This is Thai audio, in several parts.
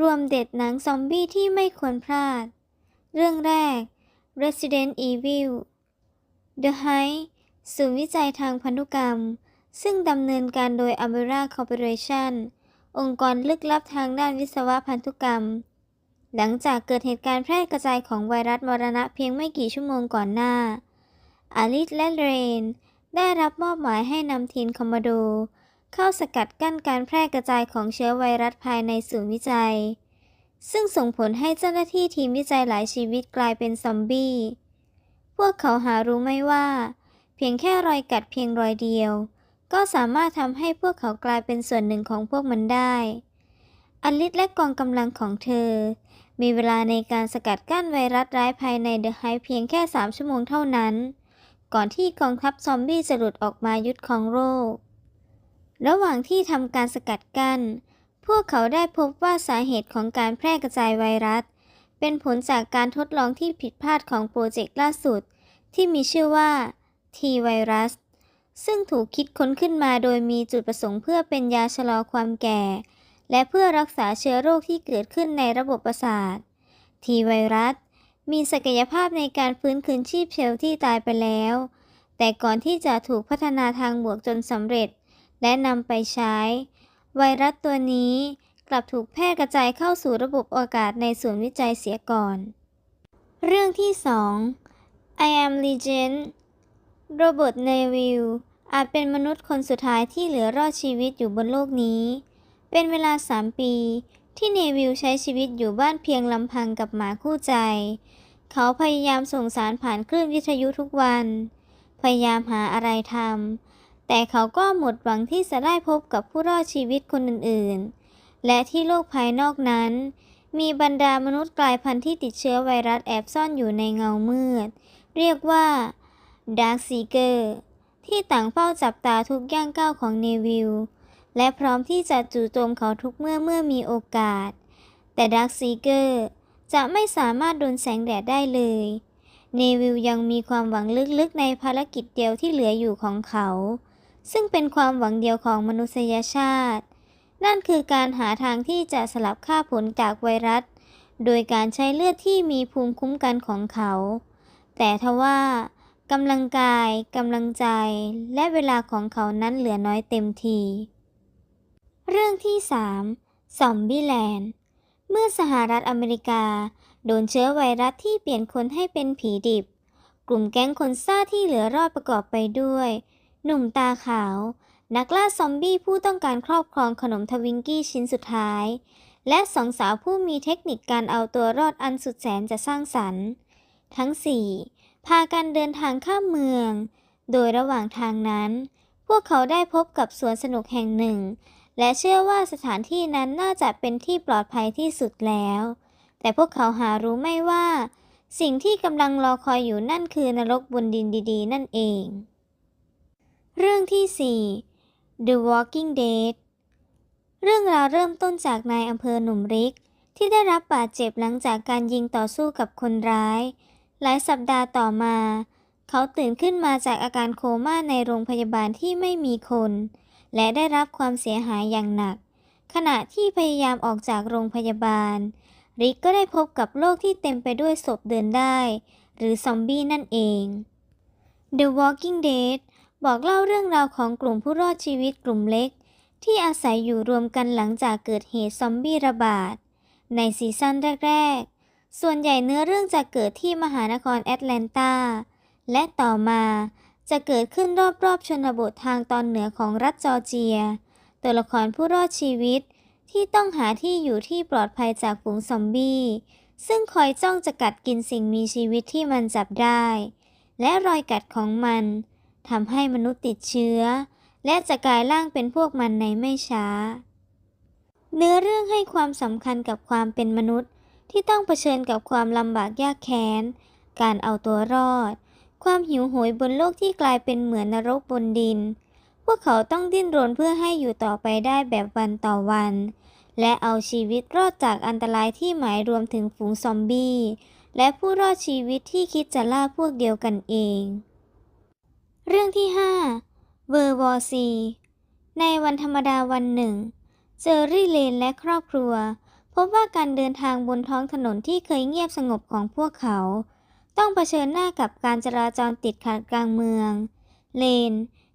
รวมเด็ดหนังซอมบี้ที่ไม่ควรพลาด เรื่องแรก Resident Evil The Height ศูนย์วิจัยทางพันธุกรรม ซึ่งดำเนินการโดย Umbrella Corporation องค์กรลึกลับทางด้านวิศวะพันธุกรรม หลังจากเกิดเหตุการณ์แพร่กระจายของไวรัสมรณะเพียงไม่กี่ชั่วโมงก่อนหน้า อาลิสและเรน ได้รับมอบหมายให้นำทีมคอมมานโด เข้าสกัดกั้นการแพร่กระจายของเชื้อไวรัสภายในศูนย์วิจัย ซึ่งส่งผลให้เจ้าหน้าที่ทีมวิจัยหลายชีวิตกลายเป็นซอมบี้ พวกเขาหารู้ไม่ว่า เพียงแค่รอยกัดเพียงรอยเดียว ก็สามารถทำให้พวกเขากลายเป็นส่วนหนึ่งของพวกมันได้อลิสและกองกำลังของเธอ มีเวลาในการสกัดกั้นไวรัสร้ายภายในเดอะไฮเพียงแค่ 3 ชั่วโมงเท่านั้น ก่อนที่กองทัพซอมบี้จะหลุดออกมายึดครองโลก ระหว่างที่ทำการสกัดกั้น พวกเขาได้พบว่าสาเหตุของการแพร่กระจายไวรัส เป็นผลจากการทดลองที่ผิดพลาดของโปรเจกต์ล่าสุด ที่มีชื่อว่า T ไวรัส ซึ่งถูกคิดค้นขึ้นมาโดยมีจุดประสงค์เพื่อเป็นยาชะลอความแก่ และเพื่อรักษาเชื้อโรคที่เกิดขึ้นในระบบประสาท T ไวรัส มีศักยภาพในการฟื้นคืนชีพเซลล์ที่ตายไปแล้ว แต่ก่อนที่จะถูกพัฒนาทางบวกจนสำเร็จ และนำไปใช้ ไวรัสตัวนี้กลับถูกแพร่กระจายเข้าสู่ระบบอากาศในศูนย์วิจัยเสียก่อน เรื่องที่ 2 I am Legend โรเบิร์ตเนวิลอาจเป็นมนุษย์คนสุดท้ายที่เหลือรอดชีวิตอยู่บนโลกนี้ เป็นเวลา 3 ปี ที่เนวิลใช้ชีวิตอยู่บ้านเพียงลำพังกับหมาคู่ใจ เขาพยายามส่งสารผ่านคลื่นวิทยุทุกวัน พยายามหาอะไรทำ แต่เขาก็หมดหวังที่จะได้พบกับผู้รอดชีวิตคนอื่นๆ และที่โลกภายนอกนั้น มีบรรดามนุษย์กลายพันธุ์ที่ติดเชื้อไวรัสแอบซ่อนอยู่ในเงามืด เรียกว่า Dark Seeker ที่ต่างเฝ้าจับตาทุกย่างก้าวของเนวิลและพร้อมที่จะจู่โจมเขาทุกเมื่อเมื่อมีโอกาส แต่ Dark Seeker จะไม่สามารถโดนแสงแดดได้เลย เนวิลยังมีความหวังลึกๆในภารกิจเดียวที่เหลืออยู่ของเขา ซึ่งเป็นความหวังเดียวของมนุษยชาติ นั่นคือการหาทางที่จะสลับค่าผลจากไวรัส โดยการใช้เลือดที่มีภูมิคุ้มกันของเขา แต่ทว่ากำลังกายกำลังใจ และเวลาของเขานั้นเหลือน้อยเต็มที เรื่องที่ 3 ซอมบี้แลนด์ เมื่อสหรัฐอเมริกา โดนเชื้อไวรัสที่เปลี่ยนคนให้เป็นผีดิบ กลุ่มแก๊งคนซ่าที่เหลือรอดประกอบไปด้วย หนุ่มตาขาว นักล่าซอมบี้ผู้ต้องการครอบครองขนมทวิงกี้ชิ้นสุดท้าย และสองสาวผู้มีเทคนิคการเอาตัวรอดอันสุดแสนจะสร้างสรรค์ ทั้งสี่พากันเดินทางข้ามเมือง โดยระหว่างทางนั้น พวกเขาได้พบกับสวนสนุกแห่งหนึ่ง และเชื่อว่าสถานที่นั้นน่าจะเป็นที่ปลอดภัยที่สุดแล้ว แต่พวกเขาหารู้ไม่ว่า สิ่งที่กำลังรอคอยอยู่นั่นคือนรกบนดินดี ๆ นั่นเอง เรื่องที่ 4 The Walking Dead เรื่องราวเริ่มต้นจากนายอำเภอหนุ่มริก ที่ได้รับบาดเจ็บหลังจากการยิงต่อสู้กับคนร้าย หลายสัปดาห์ต่อมา เขาตื่นขึ้นมาจากอาการโคม่าในโรงพยาบาลที่ไม่มีคน และได้รับความเสียหายอย่างหนัก ขณะที่พยายามออกจากโรงพยาบาล ริกก็ได้พบกับโลกที่เต็มไปด้วยศพเดินได้ หรือซอมบี้นั่นเอง The Walking Dead บอกเล่าเรื่องราวของกลุ่มผู้รอดชีวิตกลุ่มเล็ก ที่อาศัยอยู่รวมกันหลังจากเกิดเหตุซอมบี้ระบาด ในซีซั่นแรก ๆ ส่วนใหญ่เนื้อเรื่องจะเกิดที่มหานครแอตแลนตา และต่อมาจะเกิดขึ้นรอบๆชนบททางตอนเหนือของรัฐจอร์เจีย ตัวละครผู้รอดชีวิตที่ต้องหาที่อยู่ที่ปลอดภัยจากฝูงซอมบี้ ซึ่งคอยจ้องจะกัดกินสิ่งมีชีวิตที่มันจับได้ และรอยกัดของมัน ทำให้มนุษย์ติดเชื้อ และจะกลายร่างเป็นพวกมันในไม่ช้า เนื้อเรื่องให้ความสำคัญกับความเป็นมนุษย์ ที่ต้องเผชิญกับความลำบากยากแค้น การเอาตัวรอด ความหิวโหยบนโลกที่กลายเป็นเหมือนนรกบนดิน พวกเขาต้องดิ้นรนเพื่อให้อยู่ต่อไปได้แบบวันต่อวัน และเอาชีวิตรอดจากอันตรายที่หมายรวมถึงฝูงซอมบี้และผู้รอดชีวิตที่คิดจะล่าพวกเดียวกันเอง เรื่องที่5เวอร์วอซีในวันธรรมดาวันหนึ่ง เจอรี่เลนและครอบครัว พบว่าการเดินทางบนท้องถนนที่เคยเงียบสงบของพวกเขา ต้องเผชิญหน้ากับการจราจรติดขัดกลางเมือง เลน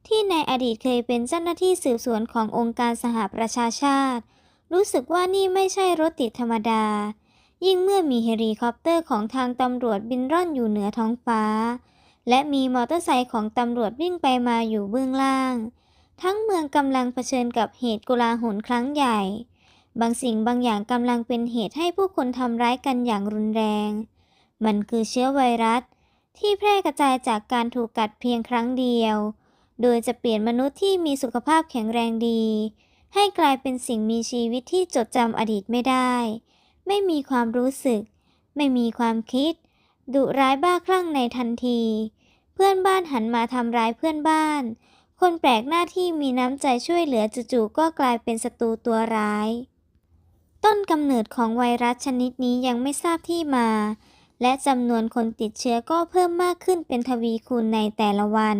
ที่ในอดีตเคยเป็นเจ้าหน้าที่สืบสวนขององค์การสหประชาชาติ รู้สึกว่านี่ไม่ใช่รถติดธรรมดา ยิ่งเมื่อมีเฮลิคอปเตอร์ของทางตำรวจบินร่อนอยู่เหนือท้องฟ้า และมีมอเตอร์ไซค์ของตำรวจวิ่งไปมาอยู่เบื้องล่าง ทั้งเมืองกำลังเผชิญกับเหตุกุลาหลครั้งใหญ่ บางสิ่งบางอย่างกำลังเป็นเหตุให้ผู้คนทำร้ายกันอย่างรุนแรง มันคือเชื้อไวรัส ที่แพร่กระจายจากการถูกกัดเพียงครั้งเดียว โดยจะเปลี่ยนมนุษย์ที่มีสุขภาพแข็งแรงดี ให้กลายเป็นสิ่งมีชีวิตที่จดจำอดีตไม่ได้ ไม่มีความรู้สึก ไม่มีความคิด ดุร้ายบ้าคลั่งในทันที เพื่อนบ้านหันมาทำร้ายเพื่อนบ้าน คนแปลกหน้าที่มีน้ำใจช่วยเหลือจู่ๆก็กลายเป็นศัตรูตัวร้าย ต้นกำเนิดของไวรัสชนิดนี้ยังไม่ทราบที่มา และจำนวนคนติดเชื้อก็เพิ่มมากขึ้นเป็นทวีคูณในแต่ละวัน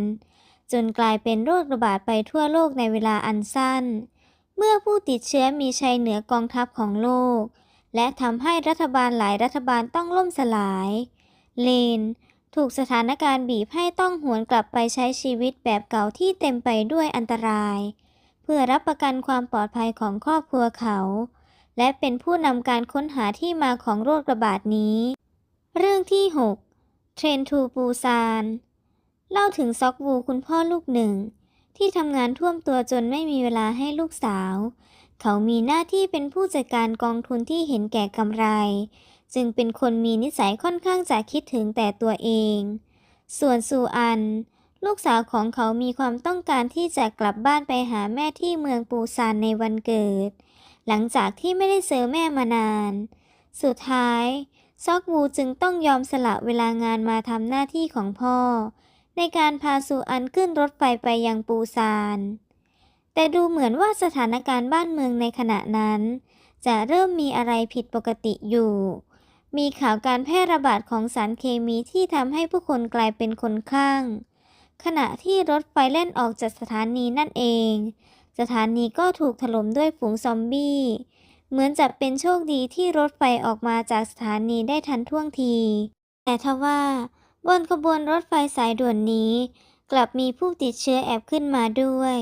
จนกลายเป็นโรคระบาดไปทั่วโลกในเวลาอันสั้น เมื่อผู้ติดเชื้อมีชัยเหนือกองทัพของโลก และทำให้รัฐบาลหลายรัฐบาลต้องล่มสลาย เลน ถูกสถานการณ์บีบให้ต้องหวนกลับไปใช้ชีวิตแบบเก่าที่เต็มไปด้วยอันตราย เพื่อรับประกันความปลอดภัยของครอบครัวเขา และเป็นผู้นำการค้นหาที่มาของโรคระบาดนี้ เรื่องที่ 6 เทรนทูปูซานเล่าถึงซอกวูคุณพ่อลูกหนึ่ง ที่ทำงานท่วมตัวจนไม่มีเวลาให้ลูกสาว เขามีหน้าที่เป็นผู้จัดการกองทุนที่เห็นแก่กำไร จึงเป็นคนมีนิสัยค่อนข้างจะคิดถึงแต่ตัวเอง ส่วนซูอัน ลูกสาวของเขามีความต้องการที่จะกลับบ้านไปหาแม่ที่เมืองปูซานในวันเกิด หลังจากที่ไม่ได้เจอแม่มานาน สุดท้าย ซอกวูจึงต้องยอมสละเวลางานมาทำหน้าที่ของพ่อ ในการพาซูอันขึ้นรถไฟไปยังปูซานแต่ดูเหมือนว่าสถานการณ์บ้านเมืองในขณะนั้น จะเริ่มมีอะไรผิดปกติอยู่ มีข่าวการแพร่ระบาดของสารเคมีที่ทำให้ผู้คนกลายเป็นคนคลั่งขณะที่รถไฟแล่นออกจากสถานีนั่นเอง สถานีก็ถูกถล่มด้วยฝูงซอมบี้ เหมือนจะเป็นโชคดีที่รถไฟออกมาจากสถานีได้ทันท่วงที แต่ทว่าบนขบวนรถไฟสายด่วนนี้ กลับมีผู้ติดเชื้อแอบขึ้นมาด้วย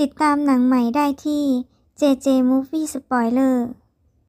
ติดตามหนังใหม่ได้ที่ JJ Movie Spoiler